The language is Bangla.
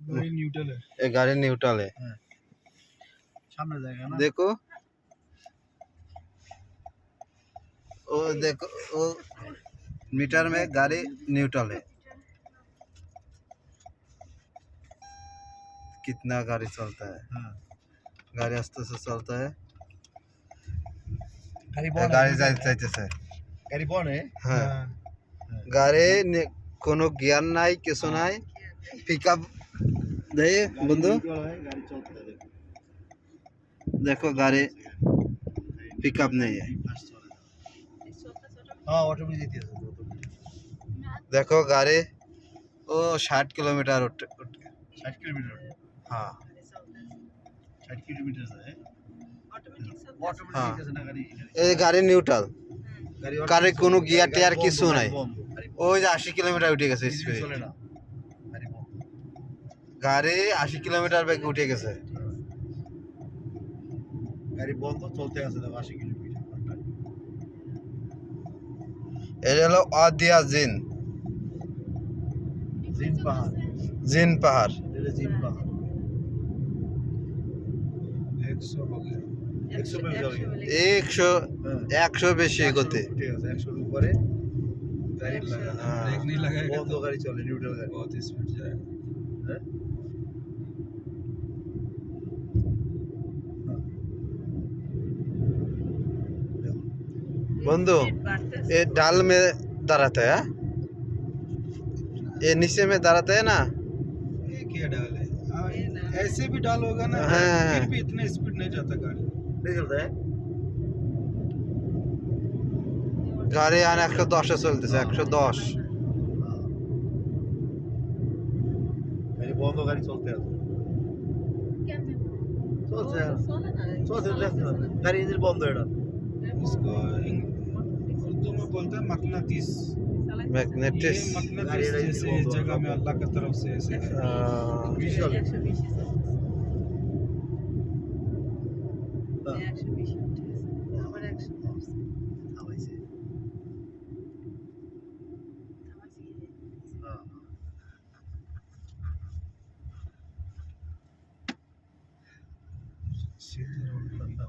গাড়ি নিউট্রালে ये गाड़ी न्यूट्रल है সামনে জায়গা না देखो वो देखो वो मीटर में गाड़ी न्यूट्रल है कितना गाड़ी चलता है হ্যাঁ गाड़ी आस्ते से चलता है গাড়ি ये বন गाड़ी যাইতে से গাড়ি বনে হ্যাঁ গাড়ি নে- কোনো জ্ঞান নাই কিছু নাই পিক আপ দেয় বন্ধু গাড়ি চলতে থাকে देखो गाड़ी पिकअप नहीं है হ্যাঁ অটোমেটিক যেতে আছে देखो गाड़ी वो साठ किलोमीटर उठ उठ के 60 কিলোমিটার हाँ 60 কিলোমিটার যায় অটোমেটিক হ্যাঁ। আছে না গাড়ি ये गाड़ी न्यूट्रल গাড়ি গাড়ি কোনো গিয়ার গাড়ি টিয়ার বন্ধ, কিছু গাড়ি নাই বন্ধ, গাড়ি বন্ধ। ওই যে আশি কিলোমিটার উঠে গেছে ইঞ্জিন স্পিড চলে না গাড়ি বন্ধ গাড়ি আশি কিলোমিটার বেগে উঠে গেছে। গাড়ি বন্ধ চলতে আছে আশি কিলোমিটার। এটা হলো অদিয়া জিন। জিন পাহাড়। জিন পাহাড়। এটা জিন পাহাড়। একশো একশো বেশি হ্যাঁ। গতি। একশোর উপরে। গাড়ি লাগা হ্যাঁ। বন্ধ গাড়ি চলে নিউট্রাল গাড়ি। বহুত স্পিড যায়। হ্যাঁ। বন্ধু ये डाल में दराता है हाँ? ये नीचे में दराता है ना ये क्या डाल है हाँ, ऐसे भी डाल होगा ना हाँ। फिर भी इतने स्पीड नहीं जाता गाड़ी नहीं चलता है গাড়ি আর একশো দশে চলতেছে একশো দশ গাড়ি বন্ধ গাড়ি চলতে আছে চলছে চলছে দেখতে হবে। গাড়ি ইঞ্জিন বন্ধ এটা इसको उर्दू में बोलते हैं मकनातीस। मैग्नेटिस मकनातीस इस जगह में अल्लाह की तरफ़ से ऐसे विजुअल। सीधे रोड बंदा